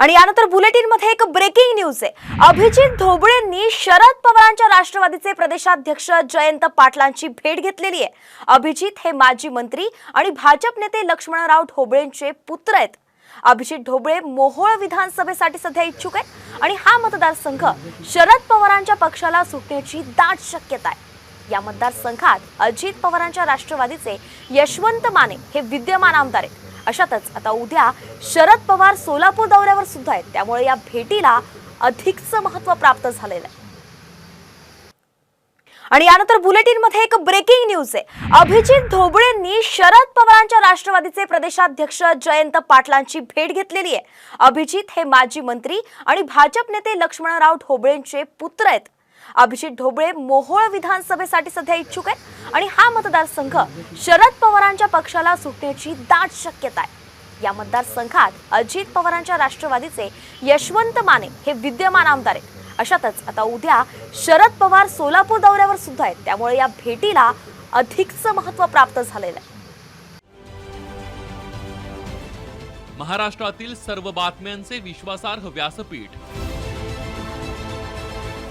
आणि यानंतर बुलेटिनमध्ये एक ब्रेकिंग न्यूज आहे. अभिजित धोबळेंनी शरद पवारांच्या राष्ट्रवादीचे प्रदेशाध्यक्ष जयंत पाटलांची भेट घेतलेली आहे. अभिजित हे माजी मंत्री आणि भाजप नेते लक्ष्मणराव ढोबळेंचे पुत्र आहेत. अभिजित ढोबळे मोहोळ विधानसभेसाठी सध्या इच्छुक आहेत आणि हा मतदारसंघ शरद पवारांच्या पक्षाला सुटण्याची दाट शक्यता आहे. या मतदारसंघात अजित पवारांच्या राष्ट्रवादीचे यशवंत माने हे विद्यमान आमदार आहेत. अशातच आता उद्या शरद पवार सोलापूर दौऱ्यावर सुद्धा आहेत. त्यामुळे या भेटीला अधिकचं महत्त्व प्राप्त झालेलं आहे. आणि यानंतर बुलेटिनमध्ये एक ब्रेकिंग न्यूज आहे. अभिजित ढोबळेंनी शरद पवारांच्या राष्ट्रवादीचे प्रदेशाध्यक्ष जयंत पाटलांची भेट घेतलेली आहे. अभिजित हे माजी मंत्री आणि भाजप नेते लक्ष्मणराव ढोबळेंचे पुत्र आहेत. अभिजित ढोबळे मोहोळ विधानसभेसाठी सध्या इच्छुक आहेत आणि हा मतदारसंघ शरद पवारांच्या पक्षाला सुटण्याची दाट शक्यता आहे. या मतदारसंघात अजित पवारांच्या राष्ट्रवादीचे यशवंत माने हे विद्यमान आमदार आहेत. अशातच आता उद्या शरद पवार सोलापूर दौऱ्यावर सुद्धा आहेत. त्यामुळे या भेटीला अधिकचं महत्त्व प्राप्त झालेलं आहे. महाराष्ट्रातील सर्व बातम्यांचे विश्वासार्ह व्यासपीठ